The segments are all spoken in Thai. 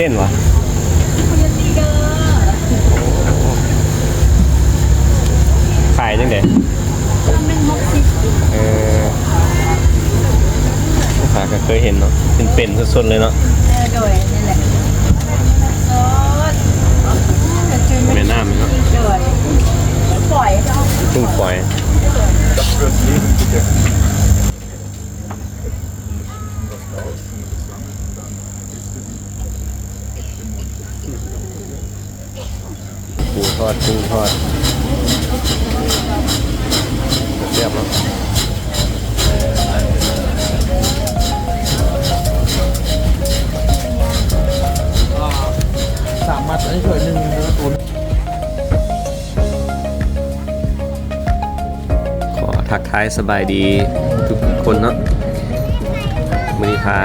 เต้นวะคุณยันตีเด้อขายจังเด็ทำเป็นมกสิบเออลูกค้าก็เคยเห็นเนาะ เป็นเป็นๆสดๆเลยเนาะเออโดยนี่แหละซอสจะจืดแม่น้ำเนาะโดยปล่อยเขาเพิ่งปล่อยปู ทอดกุ้งทอดเรียบเนาะสามมัดอันนี้ถ้วยหนึ่งเนื้อตุ๋นขอทักทายสบายดีทุกคนเนาะวันนี้พา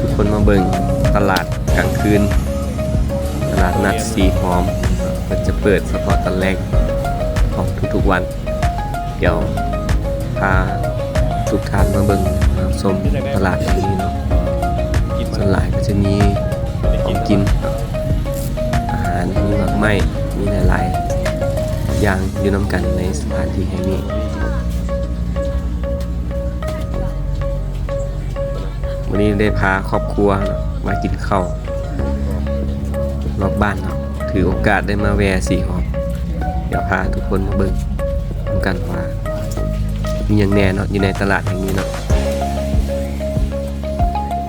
ทุกคนมาเบิ่งตลาดกลางคืน ตลาดนัดสีหอม มันจะเปิดเฉพาะตอนแรกของทุกๆวัน เดี๋ยวพาทุกท่านมาเบิ่งมาชมตลาดแห่งนี้เนาะส่วนหลายก็จะมีของกิน อาหารมีหมากไม้มีหลายๆอย่างอยู่น้ำกันในสถานที่แห่งนี้วันนี้ได้พาครอบครัวมากินข้าวนอกบ้านเนาะ ถือโอกาสได้มาแวะสีหอมเดี๋ยวพาทุกคนมาเบิ่งนำกันว่ามีอย่างแน่เนาะอยู่ในตลาดแห่งนี้เนาะ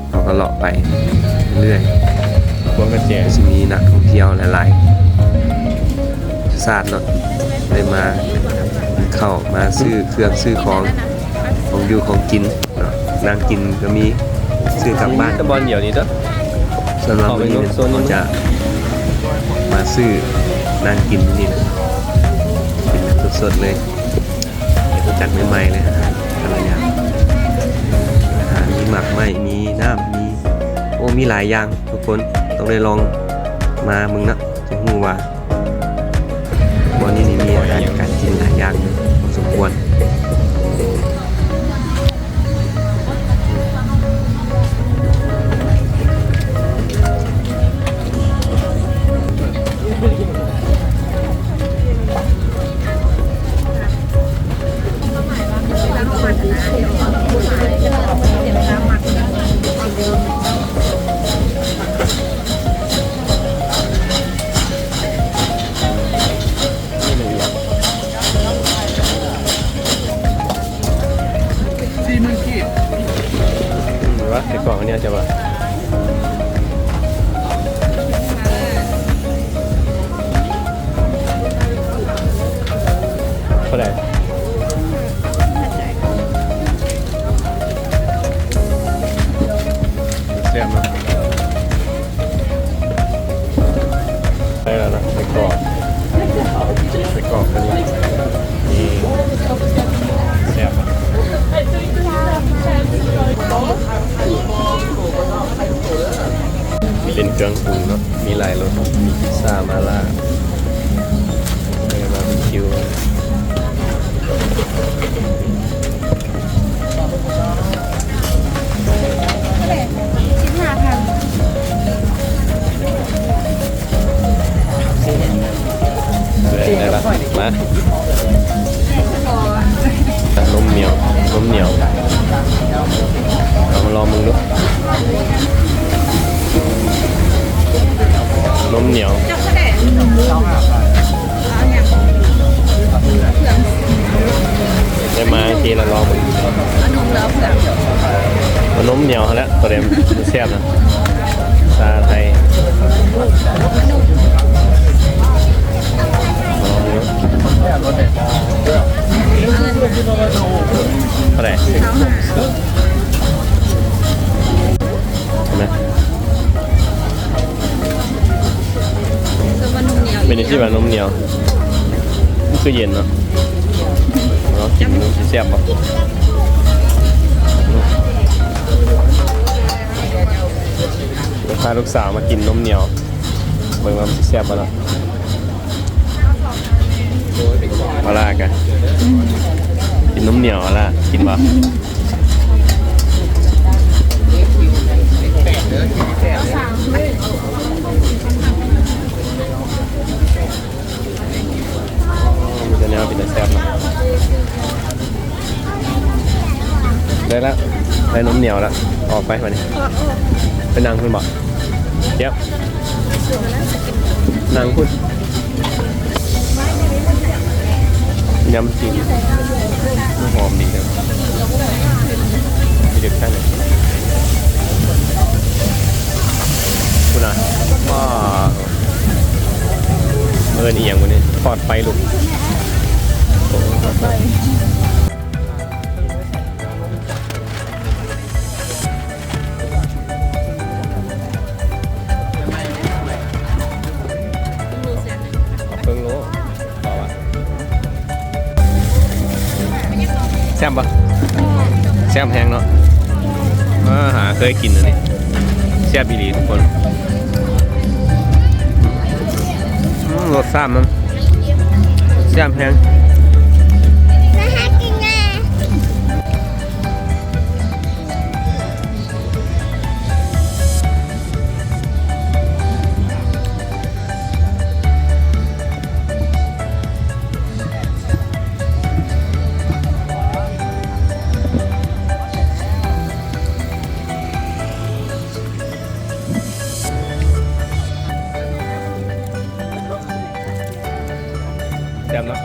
เราก็เลาะไปเรื่อยพวกกระแจจะมีนักท่องเที่ยวหลายๆศาสตร์เนาะได้มาเข้ามาซื้อเครื่องซื้อของของอยู่ของกินเนาะนั่งกินก็มีซื้อกลับบ้านตะบอลเดี๋ยวนี้จ้ะส่วนเราวันนี้เนี่ยเอาไปลงโซนนี้เราจะ มาซื้อนั่งกินที่นี่นะกินแบบสดๆเลยเดี๋ยวจัดใหม่ๆเลยอาหารแต่ละอย่างอาหารมีหมักไหมมีน้ำมีโอ้มีหลายอย่างทุกคนต้องได้ลองมามึงนะจะหูว่าบอนนี้นี่มีอาหารการกินหลายอย่างพอสมควร ว่าไอ้กล่องเนี่ยจะว่าเท่าไหร่ มาลมเหนียวลมเหนียวเอามาลองมึงดูนมเหนียวได้มาทีละลองมึงเอานมเหนียวแล้วตัวเดียวมันแซ่บนะซาไทย วเป็นที่แบบนมเหนียวมันคือเย็นเนาะเนาะกินมันสิแซ่บปะพาลูกสาวมากินนมเหนียวเบิ่งว่ามันสิแซ่บปะเนาะมาลากันกินนมเหนียวอะล่ะกินปะ ได้น้ำเหนียวแล้ว ออกไปมานี่ไปนั่งคุณบอกเดี๋ยวนั่งคุณยำจริงหอมดีครับมีเด็ดแค่ไหนคุณอะว้าเอินอียังวันนี้ทอดไฟลุก แซมปะแซมแพงเนาะมาหาเคยกินอันนี้แซ่บอีหลีทุกคนรสซ้ำมันแซ่บแพง แซ่บเนาะ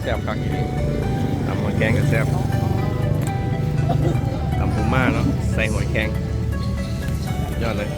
แซ่บคักอีหลีตำหัวแกงกับแซ่บตำปูม่าเนาะใส่หัวแกงยอดเลย